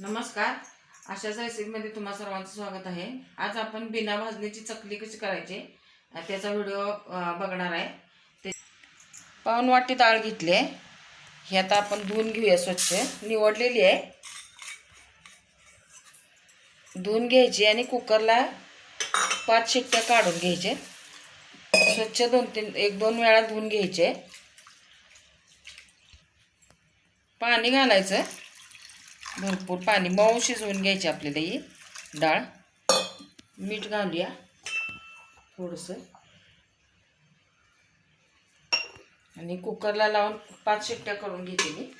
नमस्कार. अशाच रेसिपीमध्ये तुम्हा सर्वांचं स्वागत आहे. आज आपण बिना भाजणीची चकली कशी करायची त्याचा व्हिडिओ बघणार आहे. ते पाऊन वाटी डाळ घेतली आहे. ही आता आपण धुवून घेऊया स्वच्छ. निवडलेली आहे. धुवून घ्यायची आणि कुकरला पाच शिट्ट्या काढून घ्यायचे. स्वच्छ दोन तीन एक दोन वेळा धुवून घ्यायचे. पाणी घालायचं. भरपूर पाणी मऊ शिजवून घ्यायची आपल्याला ही डाळ. मीठ घालूया थोडंसं. आणि कुकरला लावून पाच शिट्ट्या करून घेते मी.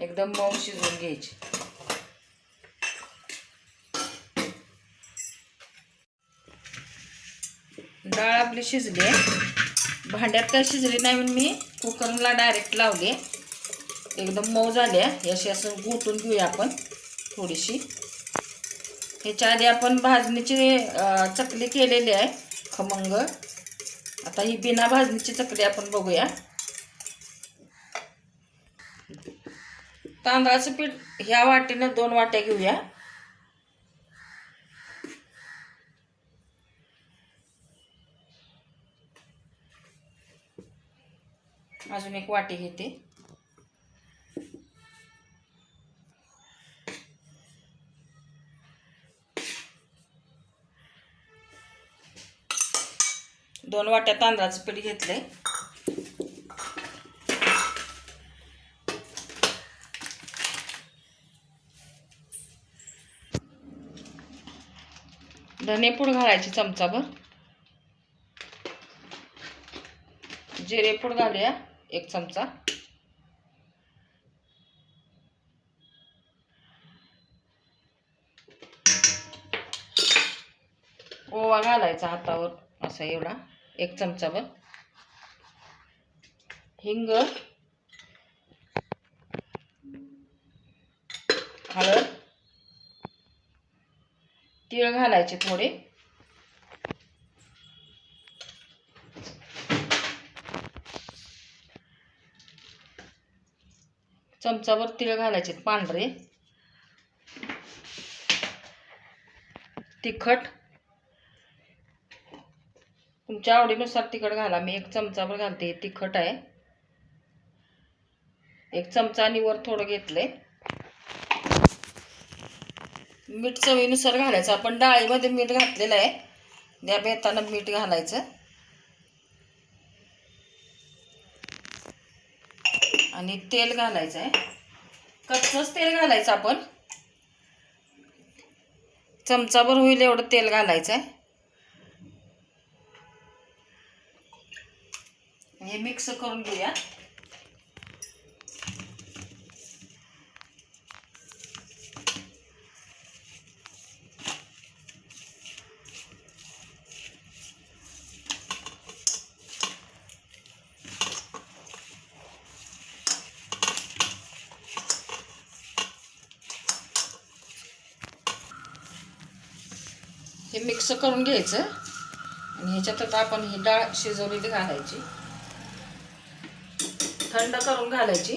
एकदम मऊ शिजवून घ्यायची. डाळ आपली शिजली आहे. भांड्यात काय शिजली नाही म्हणून मी कुकरला डायरेक्ट लावले. एकदम मऊ झाली. आहे अशी असं घोटून घेऊया आपण थोडीशी. ह्याच्या आधी आपण भाजणीची चकली केलेली आहे खमंग. आता ही बिना भाजणीची चकली आपण बघूया. तांदळाचं पीठ ह्या वाटीनं दोन वाट्या घेऊया. अजून एक वाटी घेते. दोन वाट्या तांदळाचं पीठ घेतलंय. धनेपूड घालायची चमचाभर जिरेपूड घालूया. एक चमचा. ओवा घालायचा हातावर असा एवढा. एक चमचावर हिंग. हळद. तीळ घालायचे थोडे. चमचावर तिळ घालायचे पांढरे. तिखट. तुमच्या आवडीनुसार तिखट घाला. मी एक चमचावर घालते. तिखट आहे. एक चमचा आणि वर थोडं घेतलंय. मीठ चवीनुसार घालायचं. आपण डाळीमध्ये मीठ घातलेलं आहे. त्या बेताना मीठ घालायचं. आणि तेल घालायचं आहे. कच्चंच तेल घालायचं आपण. चमचाभर होईल एवढं तेल घालायचं आहे. हे मिक्स करून घेऊया. मिक्स करून घ्यायचं. आणि ह्याच्यातच आपण ही डाळ शिजवलेली घालायची. थंड करून घालायची.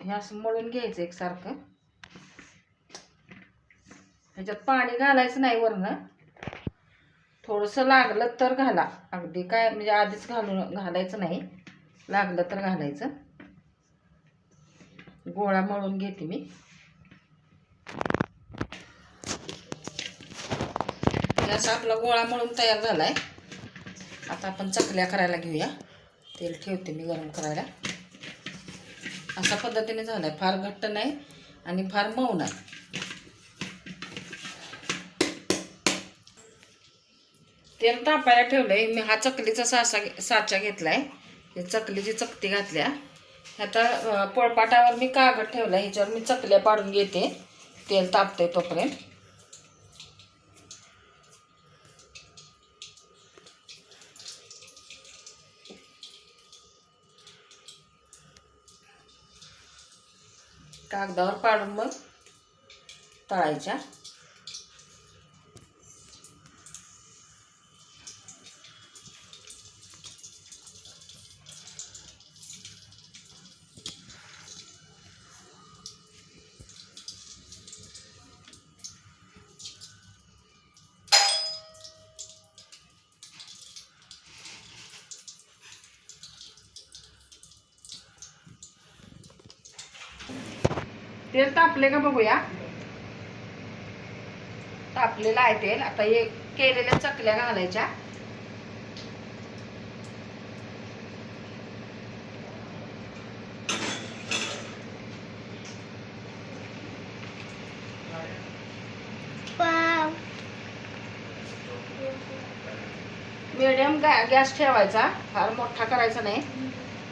हे असं मळून घ्यायचं एकसारखं. ह्याच्यात पाणी घालायचं नाही वरनं. थोडंसं लागलं तर घाला. अगदी काय म्हणजे आधीच घालून घालायचं नाही. लागलं तर घालायचं. गोळा मळून घेते मी. असा आपला गोळा मळून तयार झाला आहे आता आपण चकल्या करायला घेऊया. तेल ठेवते मी गरम करायला. अशा पद्धतीने झालाय. फार घट्ट नाही आणि फार मऊ नाही. तेल तापायला ठेवलं आहे मी हा चकलीचा सासा साचा घेतला हे चकलीची चकती घातल्या. आता पोळपाटावर मी कागद ठेवला ह्याच्यावर मी चकल्या पाडून घेते. तेल तापते तोपर्यंत. कागदावर पाडून मग तळायच्या. तेल तापले का बघूया. तापलेलं आहे तेल. आता हे केलेल्या चकल्या घालायच्या. मिडियम गॅस ठेवायचा. फार मोठा करायचा नाही.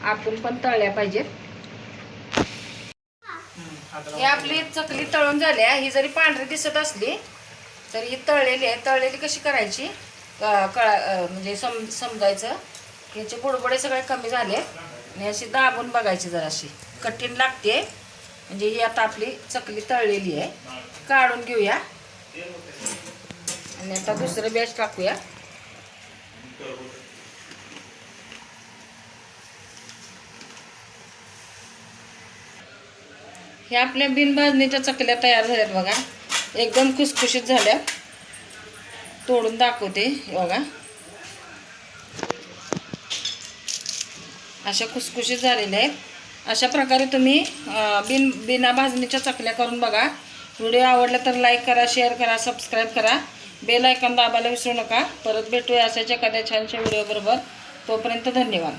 आतून पण तळल्या पाहिजेत. हे आपली चकली तळून झाली आहे. ही जरी पांढरी दिसत असली तरी ही तळलेली आहे. तळलेली कशी करायची? क- कळा म्हणजे सम समजायचं. याचे बुडबुडे सगळे कमी झाले आणि अशी दाबून बघायची जराशी. कठीण लागते. म्हणजे ही आता आपली चकली तळलेली आहे. काढून घेऊया. आणि आता दुसरं बॅच टाकूया. हे आपल्या बिनभाजणीच्या चकल्या तयार झाल्यात बघा. एकदम खुसखुशीत झाल्या. तोडून दाखवते बघा. अशा खुसखुशीत झालेल्या आहेत. अशा प्रकारे तुम्ही बिन बिना भाजणीच्या चकल्या करून बघा. व्हिडिओ आवडला तर लाईक करा शेअर करा सबस्क्राईब करा. बेल आयकॉन दाबायला विसरू नका. परत भेटूया अशाच एखाद्या छानशा व्हिडिओबरोबर तोपर्यंत धन्यवाद.